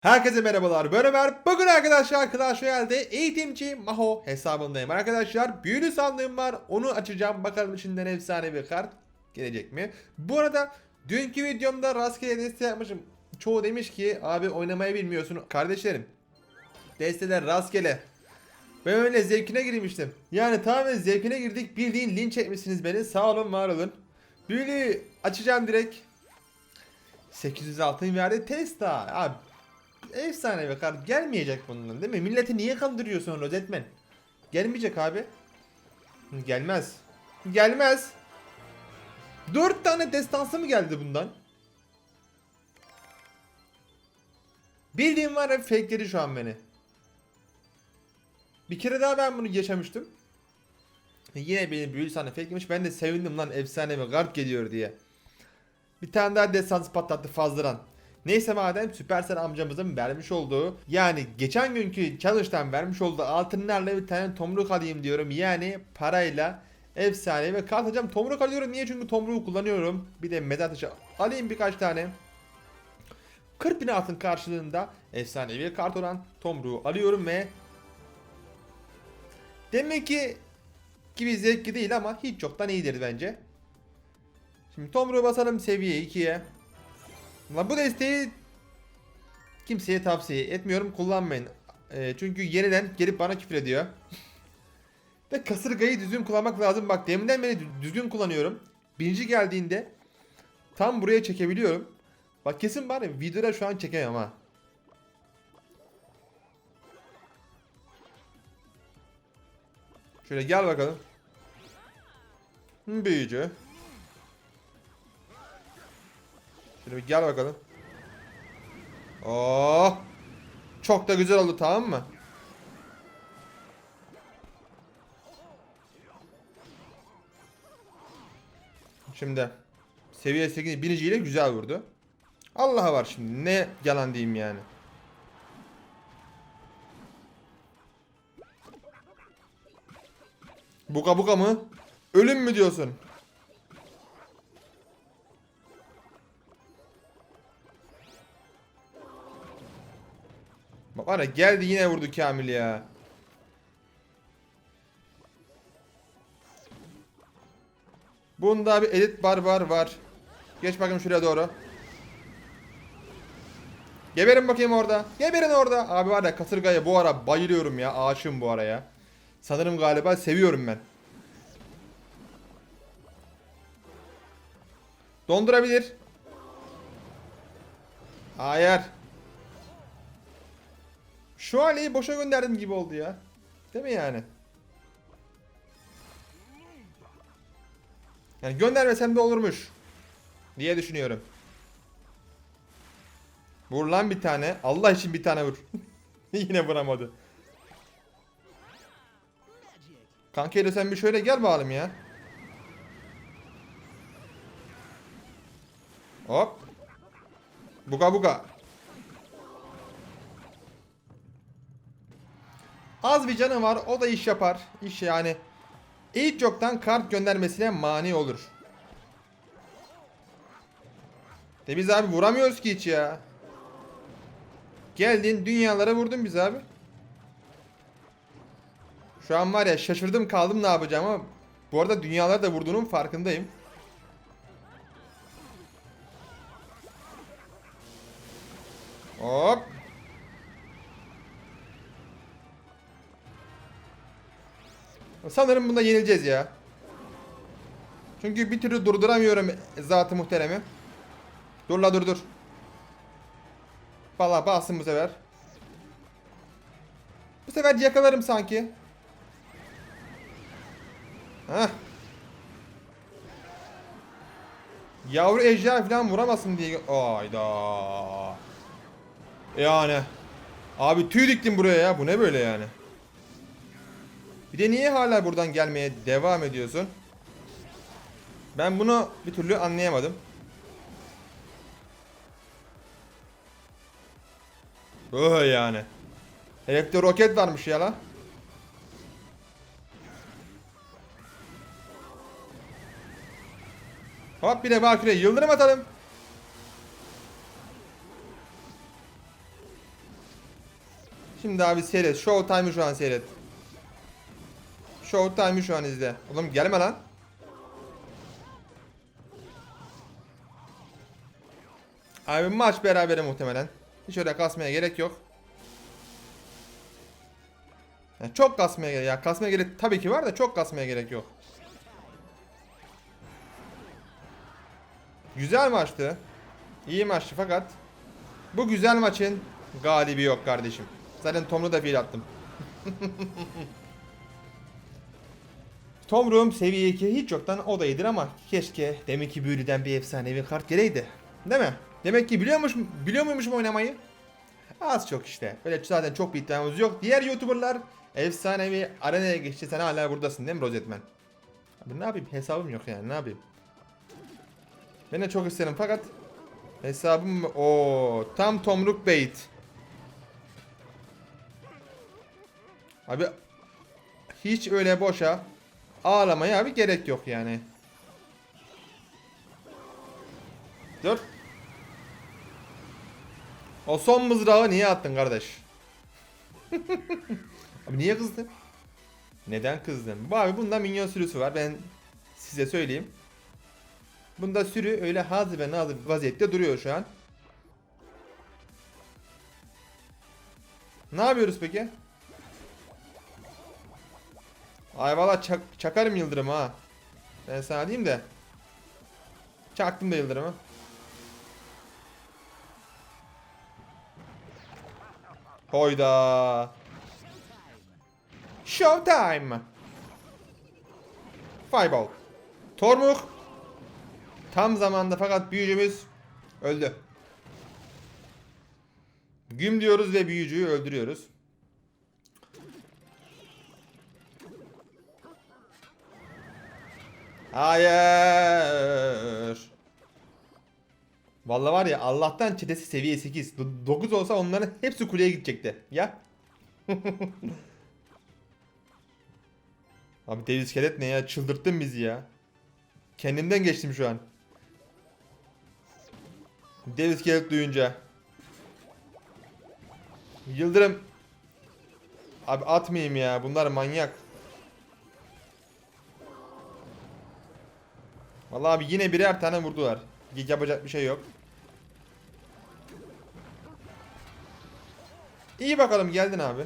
Herkese merhabalar ben Ömer. Bugün arkadaşlar Clash Royale'de eğitimci Maho hesabındayım arkadaşlar. Büyülü sandığım var onu açacağım. Bakalım içinden efsane bir kart gelecek mi? Bu arada dünkü videomda rastgele deste yapmışım. Çoğu demiş ki abi oynamayı bilmiyorsun. Kardeşlerim desteler rastgele. Ben öyle zevkine girmiştim. Yani tamamen zevkine girdik. Bildiğin linç etmişsiniz beni. Sağ olun var olun. Büyülü açacağım direkt. 800 altın verdi Testa. Abi efsane bir kart gelmeyecek bundan değil mi? Milleti niye kandırıyorsun Rozetmen? Gelmeyecek abi. Gelmez. Gelmez. 4 tane destansı mı geldi bundan? Bildiğim var ya fakeledi şu an beni. Bir kere daha ben bunu yaşamıştım. Yine beni büyülü sahne fakelemiş. Ben de sevindim lan efsane bir kart geliyor diye. Bir tane daha destansı patlattı fazladan. Neyse madem Süpersel amcamızın vermiş olduğu yani geçen günkü challenge'dan vermiş olduğu altınlarla bir tane tomruk alayım diyorum. Yani parayla efsane ve kart. Tomruk alıyorum niye? Çünkü tomruğu kullanıyorum. Bir de mezar taşı alayım birkaç tane. 40 bin altın karşılığında efsane bir kart olan tomruğu alıyorum ve demek ki gibi zevkli değil ama hiç yoktan iyidir bence. Şimdi tomruğu basalım seviye 2'ye. Lan bu desteği kimseye tavsiye etmiyorum kullanmayın. Ee, çünkü yeniden gelip bana küfür ediyor. Ve kasırgayı düzgün kullanmak lazım. Bak deminden beri dü- düzgün kullanıyorum. Birinci geldiğinde tam buraya çekebiliyorum. Bak kesin ya videoda şu an çekemem ha. Şöyle gel bakalım. Büyücü. Şöyle bir gel bakalım. Oh! Çok da güzel oldu tamam mı? Şimdi seviye 8 biniciyle güzel vurdu. Allah'a var şimdi ne yalan diyeyim yani. Buka buka mı? Ölüm mü diyorsun? Bak var ya geldi yine vurdu Kamil ya. Bunda bir elit barbar var. Geç bakayım şuraya doğru. Geberin bakayım orada. Geberin orada. Abi var ya kasırgaya bu ara bayılıyorum ya. Aşığım bu araya. Sanırım galiba seviyorum ben. Dondurabilir. Hayır. Şu Ali'yi boşa gönderdim gibi oldu ya. Değil mi yani? Yani göndermesem de olurmuş. Diye düşünüyorum. Vur lan bir tane. Allah için bir tane vur. Yine vuramadı. Kanka sen bir şöyle gel bakalım ya. Hop. Buga buga. Az bir canı var o da iş yapar. İş yani. İlk yoktan kart göndermesine mani olur. De biz abi vuramıyoruz ki hiç ya. Geldin dünyalara vurdun biz abi. Şu an var ya şaşırdım kaldım ne yapacağım ama bu arada dünyalara da vurduğunun farkındayım. Hop. Sanırım bunda yenileceğiz ya. Çünkü bir türlü durduramıyorum zatı muhteremi. Dur la dur dur. Valla basın bu sefer. Bu sefer yakalarım sanki. Heh. Yavru ejder falan vuramasın diye. Ayda. Yani. Abi tüy diktim buraya ya. Bu ne böyle yani? Bir de niye hala buradan gelmeye devam ediyorsun? Ben bunu bir türlü anlayamadım. Öh yani. Elektro roket varmış ya la. Hop bir de Valkyrie yıldırım atalım. Şimdi abi seyret. Showtime'ı şu an seyret. Showtime'ı şu an izle. Oğlum gelme lan. Abi maç berabere muhtemelen. Hiç öyle kasmaya gerek yok. Yani çok kasmaya gerek. Ya kasmaya gerek tabii ki var da çok kasmaya gerek yok. Güzel maçtı. İyi maçtı fakat bu güzel maçın galibi yok kardeşim. Zaten Tom'u da fiil attım. Tom Room seviye 2 hiç yoktan o da iyidir ama keşke demek ki büyülüden bir efsanevi kart geleydi. Değil mi? Demek ki biliyormuş, biliyor muymuşum oynamayı? Az çok işte. Böyle zaten çok bir iddiamız yok. Diğer YouTuber'lar efsanevi arenaya geçti. Sen hala buradasın değil mi Rozetman? Abi ne yapayım? Hesabım yok yani ne yapayım? Ben de çok isterim fakat hesabım o tam tomruk bait. Abi hiç öyle boşa ağlamaya abi gerek yok yani. Dur. O son mızrağı niye attın kardeş? abi niye kızdın? Neden kızdın? Bu abi bunda minyon sürüsü var. Ben size söyleyeyim. Bunda sürü öyle hazır ve nazır vaziyette duruyor şu an. Ne yapıyoruz peki? Ay valla çak, çakarım yıldırım ha. Ben sana diyeyim de. Çaktım da yıldırımı. Hoyda. Showtime. Fireball. Tormuk. Tam zamanda fakat büyücümüz öldü. Güm diyoruz ve büyücüyü öldürüyoruz. Hayır. Vallahi var ya Allah'tan çetesi seviye 8. 9 olsa onların hepsi kuleye gidecekti. Ya. Abi dev iskelet ne ya? Çıldırttın bizi ya. Kendimden geçtim şu an. Dev iskelet duyunca. Yıldırım. Abi atmayayım ya. Bunlar manyak. Vallahi abi yine birer tane vurdular. Yapacak bir şey yok. İyi bakalım geldin abi.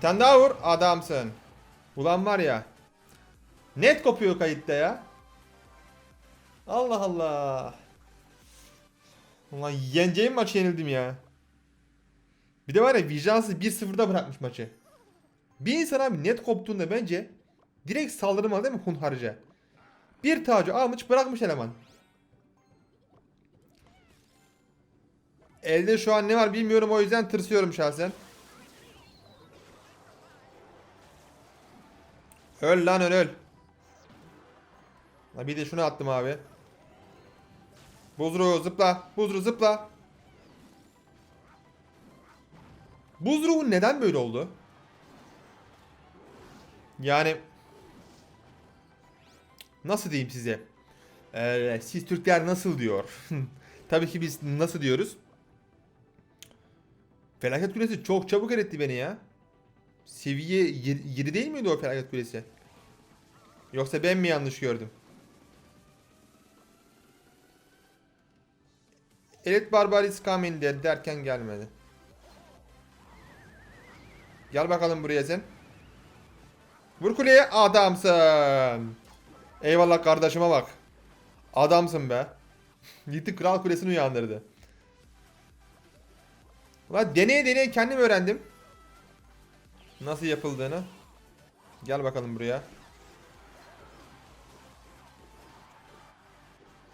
Tane daha vur adamsın. Ulan var ya. Net kopuyor kayıtta ya. Allah Allah. Ulan yeneceğim maçı yenildim ya. Bir de var ya vicdansız 1-0'da bırakmış maçı. Bir insan abi net koptuğunda bence direkt saldırmalı değil mi hunharca? Bir tacı almış bırakmış eleman. Elde şu an ne var bilmiyorum o yüzden tırsıyorum şahsen. Öl lan öl öl. Bir de şunu attım abi. Buzruğu zıpla. Buzruğu zıpla. Buzruğu neden böyle oldu? Yani nasıl diyeyim size? Ee, siz Türkler nasıl diyor? Tabii ki biz nasıl diyoruz? Felaket Kulesi çok çabuk eretti beni ya. Seviye 7 değil miydi o Felaket Kulesi? Yoksa ben mi yanlış gördüm? Elit Barbaris Kamil'de derken gelmedi. Gel bakalım buraya sen. Vur kuleye adamsın. Eyvallah kardeşime bak. Adamsın be. Gitti kral kulesini uyandırdı. Ulan deneye deneye kendim öğrendim. Nasıl yapıldığını. Gel bakalım buraya.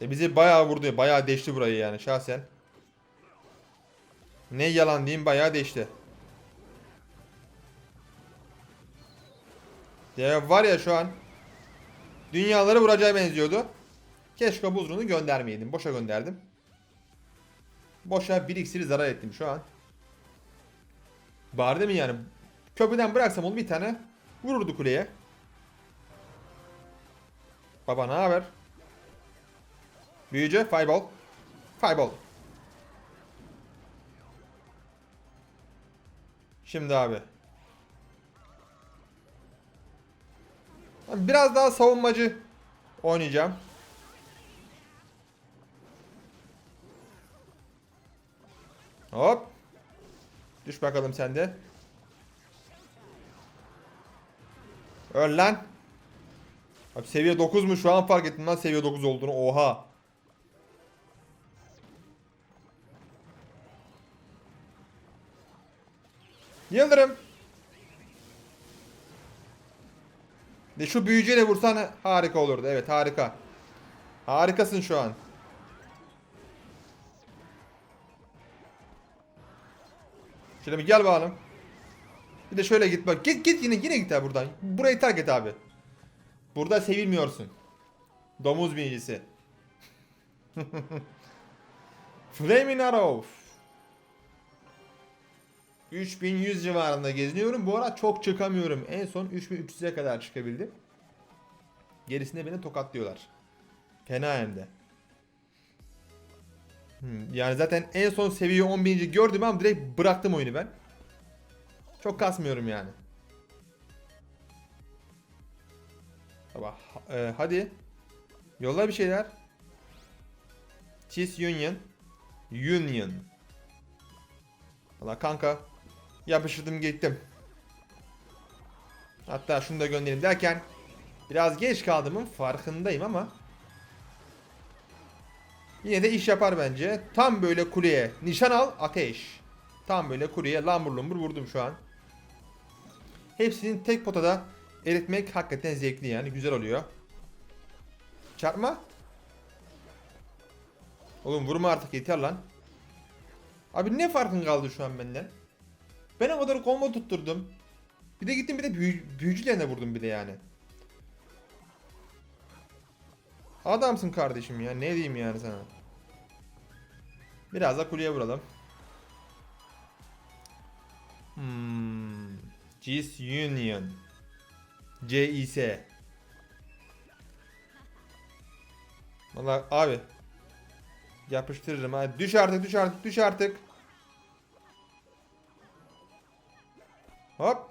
E bizi bayağı vurdu. Bayağı deşti burayı yani şahsen. Ne yalan diyeyim bayağı deşti. Dev var ya şu an. Dünyaları vuracağı benziyordu. Keşke buzruğunu göndermeyeydim. Boşa gönderdim. Boşa bir iksiri zarar ettim şu an. Bari mi yani? Köprüden bıraksam onu bir tane vururdu kuleye. Baba ne haber? Büyücü fireball. Fireball. Şimdi abi. Biraz daha savunmacı oynayacağım. Hop. Düş bakalım sen de. Öl lan. Abi seviye 9 mu şu an fark ettim lan seviye 9 olduğunu. Oha. Yıldırım. De şu büyücüyle vursan harika olurdu. Evet harika. Harikasın şu an. Şöyle bir gel bakalım. Bir de şöyle git bak. Git git yine yine git abi buradan. Burayı terk et abi. Burada sevilmiyorsun. Domuz büyücüsü. Flaming Arrow. 3100 civarında geziniyorum. Bu ara çok çıkamıyorum. En son 3300'e kadar çıkabildim. Gerisinde beni tokatlıyorlar. Fena hem de. Hmm, yani zaten en son seviye 11. gördüm ama direkt bıraktım oyunu ben. Çok kasmıyorum yani. Baba, e, hadi. Yolla bir şeyler. Cheese Union. Union. Valla kanka. Yapıştırdım gittim. Hatta şunu da göndereyim derken biraz geç kaldığımın farkındayım ama yine de iş yapar bence. Tam böyle kuleye nişan al ateş. Tam böyle kuleye lambur lumbur vurdum şu an. Hepsini tek potada eritmek hakikaten zevkli yani güzel oluyor. Çarpma. Oğlum vurma artık yeter lan. Abi ne farkın kaldı şu an benden? Ben o kadar combo tutturdum. Bir de gittim bir de büyü, büyücülerine vurdum bir de yani. Adamsın kardeşim ya ne diyeyim yani sana. Biraz da kuleye vuralım. Hmm. Cis Union. CIS. Valla abi. Yapıştırırım ha. Düş artık düş artık düş artık. Hop.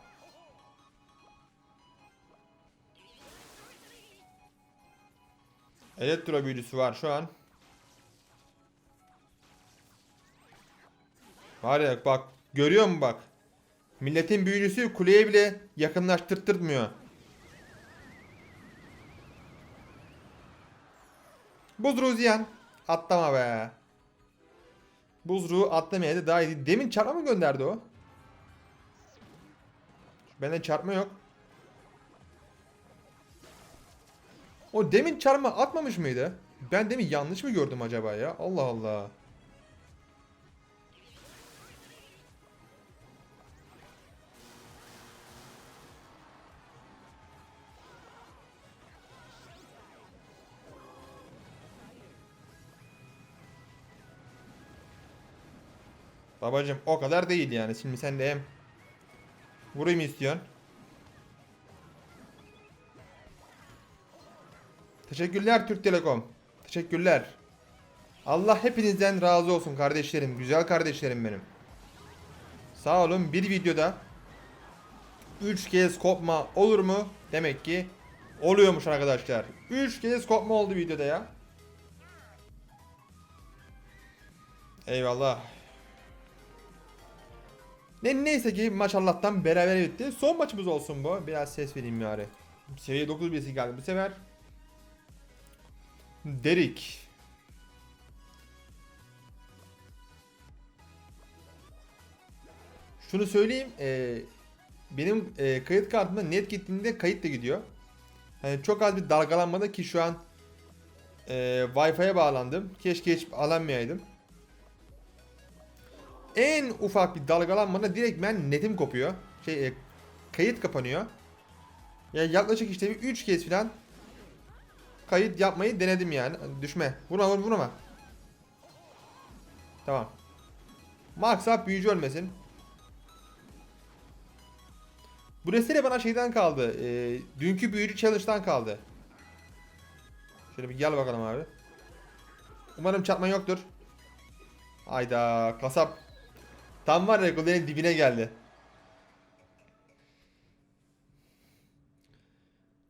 Elektro büyücüsü var şu an. Var ya bak görüyor musun bak. Milletin büyücüsü kuleye bile yakınlaştırtmıyor. Buzruğu ziyan. Atlama be. Buzruğu atlamayaydı daha iyi. Demin çarpma mı gönderdi o? Bende çarpma yok. O demin çarpma atmamış mıydı? Ben demin yanlış mı gördüm acaba ya? Allah Allah. Babacım o kadar değil yani. Şimdi sen de hem vurayım istiyorsun. Teşekkürler Türk Telekom. Teşekkürler. Allah hepinizden razı olsun kardeşlerim. Güzel kardeşlerim benim. Sağ olun. Bir videoda 3 kez kopma olur mu? Demek ki oluyormuş arkadaşlar. 3 kez kopma oldu videoda ya. Eyvallah. Ne, neyse ki maç Allah'tan beraber bitti. Son maçımız olsun bu. Biraz ses vereyim yani. Seviye 9 birisi geldi bu sefer. Derik. Şunu söyleyeyim. e, benim e, kayıt kartımda net gittiğinde kayıt da gidiyor. Yani çok az bir dalgalanmada ki şu an e, Wi-Fi'ye bağlandım. Keşke hiç alanmayaydım. En ufak bir dalgalanmada direkt ben netim kopuyor. Şey e, kayıt kapanıyor. Yani yaklaşık işte bir 3 kez falan kayıt yapmayı denedim yani. Düşme. Vurma vurma vurma. Tamam. Maksat büyücü ölmesin. Bu restore bana şeyden kaldı. E, dünkü büyücü challenge'dan kaldı. Şöyle bir gel bakalım abi. Umarım çarpma yoktur. Hayda kasap. Tam var ya kulenin dibine geldi.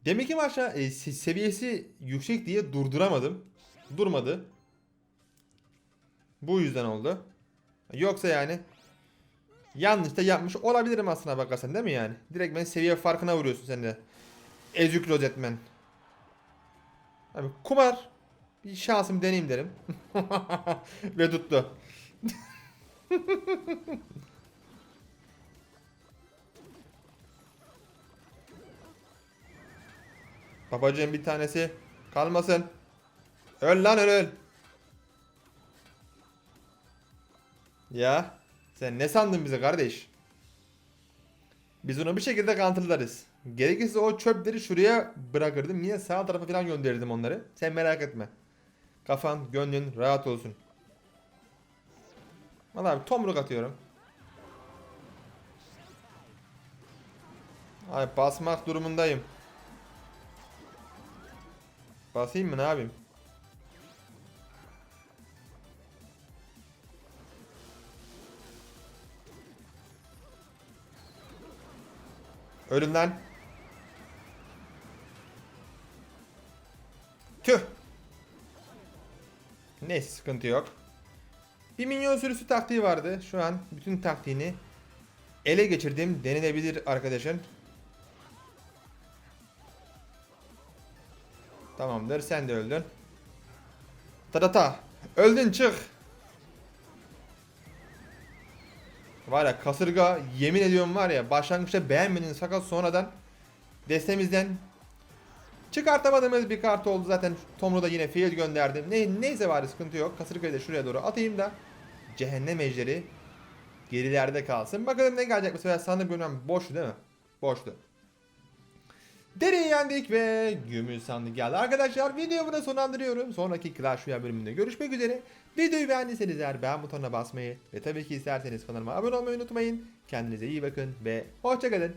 Demek ki maçta e, se- seviyesi yüksek diye durduramadım. Durmadı. Bu yüzden oldu. Yoksa yani yanlış da yapmış olabilirim aslına bakarsan değil mi yani? Direkt ben seviye farkına vuruyorsun sen de. Ezük rozetmen. Abi kumar bir şansım deneyeyim derim. Ve tuttu. Babacığım bir tanesi kalmasın. Öl lan öl. Ya sen ne sandın bizi kardeş? Biz onu bir şekilde counterlarız. Gerekirse o çöpleri şuraya bırakırdım. Niye sağ tarafa falan gönderirdim onları. Sen merak etme. Kafan, gönlün rahat olsun. Valla abi tomruk atıyorum. Ay basmak durumundayım. Basayım mı ne yapayım? Ölün lan. Tüh. Neyse sıkıntı yok. Bir minyon sürüsü taktiği vardı. Şu an bütün taktiğini ele geçirdim denilebilir arkadaşın. Tamamdır sen de öldün. Tadata. Öldün çık. Var ya kasırga yemin ediyorum var ya başlangıçta beğenmedin fakat sonradan destemizden çıkartamadığımız bir kart oldu zaten Tomru da yine field gönderdim. Ne, neyse var sıkıntı yok. Kasırgayı da şuraya doğru atayım da cehennem ejderi gerilerde kalsın. Bakalım ne gelecek bu sefer sandık bölümüm boştu değil mi? Boştu. Dereyi yendik ve gümüş sandık geldi. Arkadaşlar videoyu burada sonlandırıyorum. Sonraki Clash Royale bölümünde görüşmek üzere. Videoyu beğendiyseniz eğer beğen butonuna basmayı ve tabii ki isterseniz kanalıma abone olmayı unutmayın. Kendinize iyi bakın ve hoşçakalın.